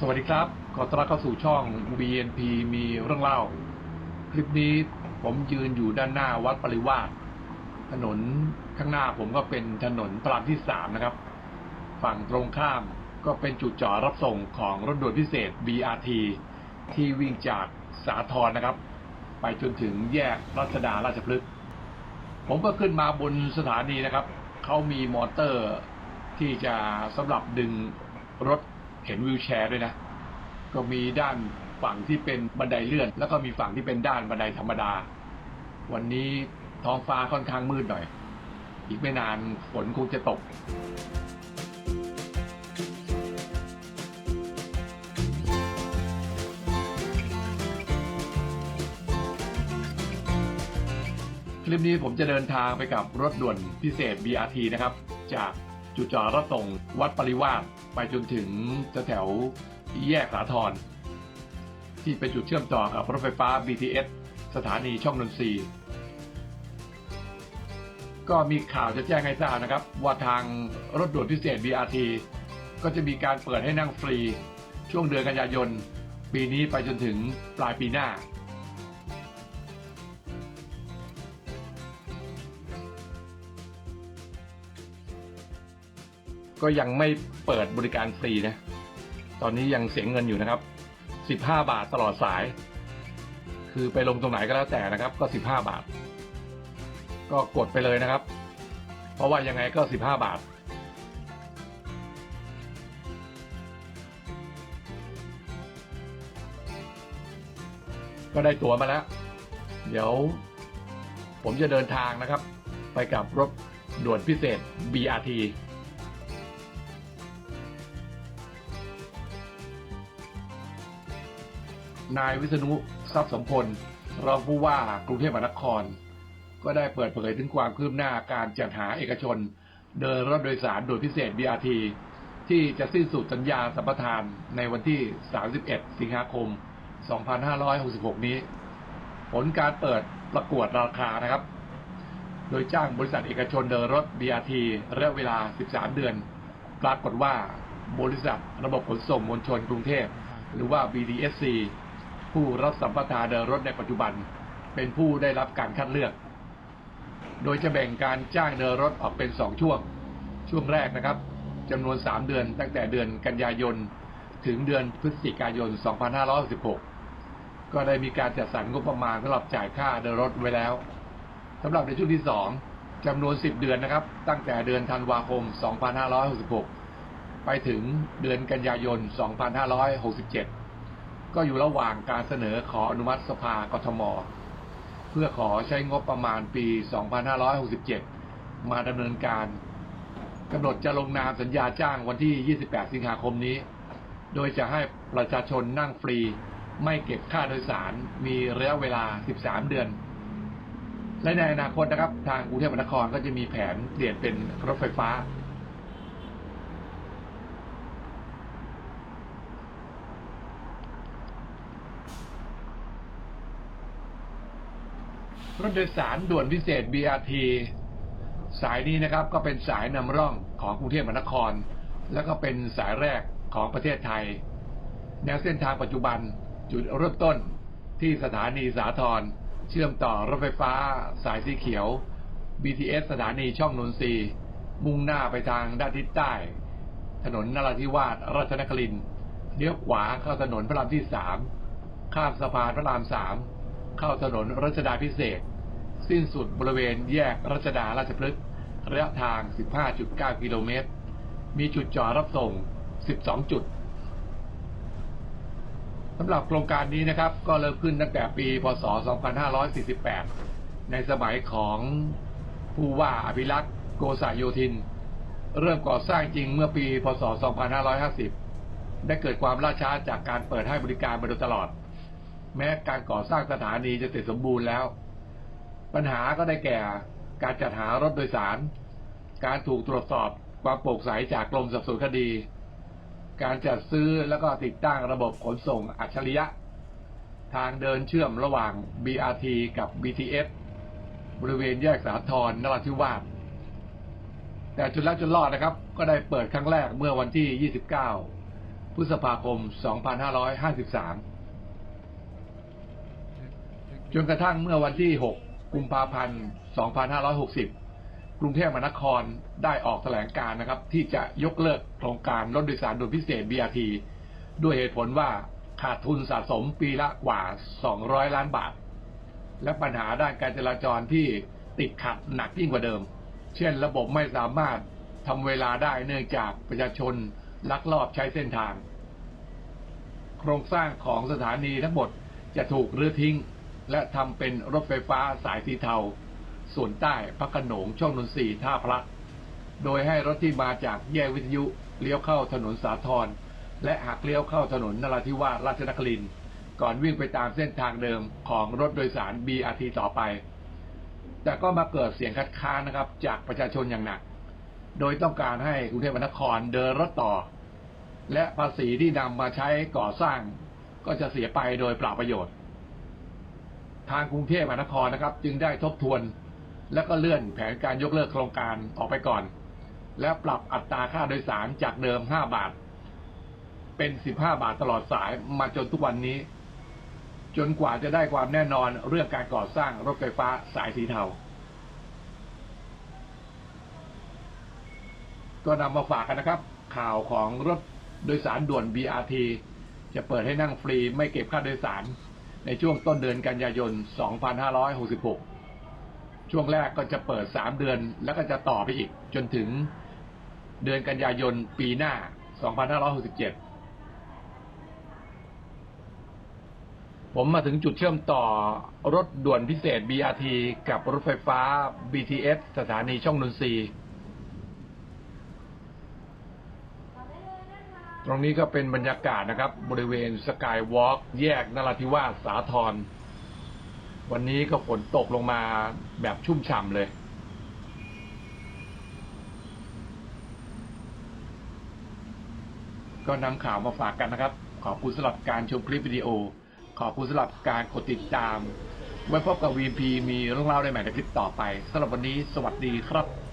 สวัสดีครับ ขอต้อนรับเข้าสู่ช่อง BNP มีเรื่องเล่า คลิปนี้ผมยืนอยู่ด้านหน้าวัดปริวาสถนนข้างหน้าผมก็เป็นถนนพระรามที่สามนะครับ ฝั่งตรงข้ามก็เป็นจุดจอดรับส่งของรถด่วนพิเศษ BRT ที่วิ่งจากสาทรนะครับ ไปจนถึงแยกรัชดาราชพฤกษ์ผมก็ขึ้นมาบนสถานีนะครับ เขามีมอเตอร์ที่จะสำหรับดึงรถ เห็นวิวแชร์ด้วยนะ ก็มีด้านฝั่งที่เป็นบันไดเลื่อน แล้วก็มีฝั่งที่เป็นด้านบันไดธรรมดา วันนี้ท้องฟ้าค่อนข้างมืดหน่อย อีกไม่นานฝนคงจะตกคลิปนี้ผมจะเดินทางไปกับรถด่วนพิเศษ BRT นะครับ จาก จุดจอดรถส่งวัดปริวาสไปจนถึงแถวแยกสาทรที่เป็นจุดเชื่อมต่อกับรถไฟฟ้า BTS สถานีช่องนนทรีก็มีข่าวจะแจ้งให้ทราบนะครับ ว่าทางรถด่วนพิเศษ BRT ก็จะมีการเปิดให้นั่งฟรี ช่วงเดือนกันยายน ปีนี้ไปจนถึงปลายปีหน้า ก็ยังไม่เปิดบริการฟรีนะ ตอนนี้ยังเสียเงินอยู่นะครับ 15 บาทตลอดสาย คือไปลงตรงไหนก็แล้วแต่นะครับ ก็ 15 บาท ก็กดไปเลยนะครับ เพราะว่ายังไงก็ 15 บาท ก็ได้ตั๋วมาแล้ว เดี๋ยวผมจะเดินทางนะครับ ไปกับรถด่วนพิเศษ BRT นายวิษณุทรัพย์สมพลรองผู้ว่ากรุงเทพมหานคร ก็ได้เปิดเผยถึงความคืบหน้าการจัดหาเอกชน เดินรถโดยสารโด่วนพิเศษ BRT ที่จะสิ้นสุดสัญญาสัมปทานในวันที่ 31 สิงหาคม 2566 นี้ ผลการเปิดประกวดราคานะครับ โดยจ้างบริษัทเอกชนเดินรถ BRT ระยะเวลา 13 เดือน ปรากฏว่าบริษัทระบบขนส่งมวลชนกรุงเทพ หรือว่า BDSC ผู้รับสัมปทานเดินรถในปัจจุบัน เป็นผู้ได้รับการคัดเลือก โดยจะแบ่งการจ้างเดินรถออกเป็น 2 ช่วง ช่วงแรกนะครับจำนวน 3 เดือนตั้งแต่เดือนกันยายน ถึงเดือนพฤศจิกายน 2566ก็ได้มีการจัดสรรงบประมาณสำหรับจ่ายค่าเดินรถไว้แล้วสำหรับในช่วงที่ 2จำนวน 10 เดือนนะครับ ตั้งแต่เดือนธันวาคม 2566 ไปถึงเดือนกันยายน 2567 ก็อยู่ระหว่างการเสนอขออนุมัติสภากทม เพื่อขอใช้งบประมาณปี 2567 มาดำเนินการกำหนดจะลงนามสัญญาจ้างวันที่ 28 สิงหาคมนี้ โดยจะให้ประชาชนนั่งฟรี ไม่เก็บค่าโดยสาร มีระยะเวลา 13 เดือน และในอนาคตนะครับ ทางกรุงเทพมหานครก็จะมีแผนเปลี่ยนเป็นรถไฟฟ้า รถโดยสารด่วนพิเศษ BRT สายนี้นะครับก็เป็นสายนำร่องของกรุงเทพมหานคร และก็เป็นสายแรกของประเทศไทย แนวเส้นทางปัจจุบันจุดเริ่มต้นที่สถานีสาทรเชื่อมต่อรถไฟฟ้าสายสีเขียว BTS สถานีช่องนนทรีมุ่งหน้าไปทางด้านทิศใต้ ถนนนราธิวาสราชนครินเลี้ยวขวาเข้าถนนพระรามที่สามข้ามสะพานพระรามสามเข้าถนนรัชดาพิเศษ สิ้นสุดบริเวณแยกรัชดาราชพฤกษ์ระยะทาง 15.9 กิโลเมตร มีจุดจอดรับส่ง 12 จุดสำหรับโครงการนี้นะครับ ก็เริ่มขึ้นตั้งแต่ปี พศ 2548 ในสมัยของผู้ว่าอภิรักษ์โกษาโยธิน เริ่มก่อสร้างจริงเมื่อปี พศ 2550 ได้เกิดความล่าช้าจากการเปิดให้บริการมาโดยตลอด แม้การก่อสร้างสถานีจะเสร็จสมบูรณ์แล้ว ปัญหาก็ได้แก่การจัดหารถโดยสาร การถูกตรวจสอบความโปร่งใสจากกรมสอบสวนคดี การจัดซื้อแล้วก็ติดตั้งระบบขนส่งอัจฉริยะ ทางเดินเชื่อมระหว่าง BRT กับ BTS บริเวณแยกสาทรนราธิวาสแต่จนแล้วจนรอดนะครับ ก็ได้เปิดครั้งแรกเมื่อวันที่ 29 พฤษภาคม 2553 จนกระทั่งเมื่อวันที่ 6 กุมภาพันธ์ 2560 กรุงเทพมหานครได้ออกแถลงการนะครับ ที่จะยกเลิกโครงการรถโดยสารด่วนพิเศษ BRT ด้วยเหตุผลว่าขาดทุนสะสมปีละกว่า 200 ล้านบาท และปัญหาด้านการจราจรที่ติดขัดหนักยิ่งกว่าเดิม เช่น ระบบไม่สามารถทำเวลาได้เนื่องจากประชาชนลักลอบใช้เส้นทาง โครงสร้างของสถานีทั้งหมดจะถูกรื้อทิ้ง และทำเป็นรถไฟฟ้าสายสีเทา ส่วนใต้พระขนงช่องนนทรีท่าพระ โดยให้รถที่มาจากแยกวิทยุเลี้ยวเข้าถนนสาทรและหักเลี้ยวเข้าถนนนราธิวาสราชนครินก่อนวิ่งไปตามเส้นทางเดิมของรถโดยสาร BRT ต่อไป แต่ก็มาเกิดเสียงคัดค้านนะครับ จากประชาชนอย่างหนัก โดยต้องการให้กรุงเทพมหานครเดินรถต่อ และภาษีที่นำมาใช้ก่อสร้างก็จะเสียไปโดยเปล่าประโยชน์ ทางกรุงเทพมหานครนะครับ จึงได้ทบทวน และก็เลื่อนแผนการยกเลิกโครงการออกไปก่อน และปรับอัตราค่าโดยสารจากเดิม 5 บาท เป็น 15 บาทตลอดสายมาจนทุกวันนี้ จนกว่าจะได้ความแน่นอนเรื่องการก่อสร้างรถไฟฟ้าสายสีเทาก็นำมาฝากกันนะครับ ข่าวของรถโดยสารด่วน BRT จะเปิดให้นั่งฟรีไม่เก็บค่าโดยสาร ในช่วงต้นเดือนกันยายน 2566 ช่วงแรกก็จะเปิด 3 เดือนแล้วก็จะต่อไปอีก จนถึงเดือนกันยายนปีหน้า 2567 ผมมาถึงจุดเชื่อมต่อรถด่วนพิเศษ BRT กับรถไฟฟ้า BTS สถานีช่องนนทรีย์ ตรงนี้ก็เป็นบรรยากาศนะครับ บริเวณสกายวอล์กแยกนราธิวาสสาทรวันนี้ก็ฝนตกลงมาแบบชุ่มฉ่ำเลย ก็นำข่าวมาฝากกันนะครับ ขอบคุณสำหรับการชมคลิปวิดีโอ ขอบคุณสำหรับการกดติดตาม ไว้พบกับ VP มีเรื่องเล่าได้ใหม่ในคลิปต่อไปสำหรับวันนี้ สวัสดีครับ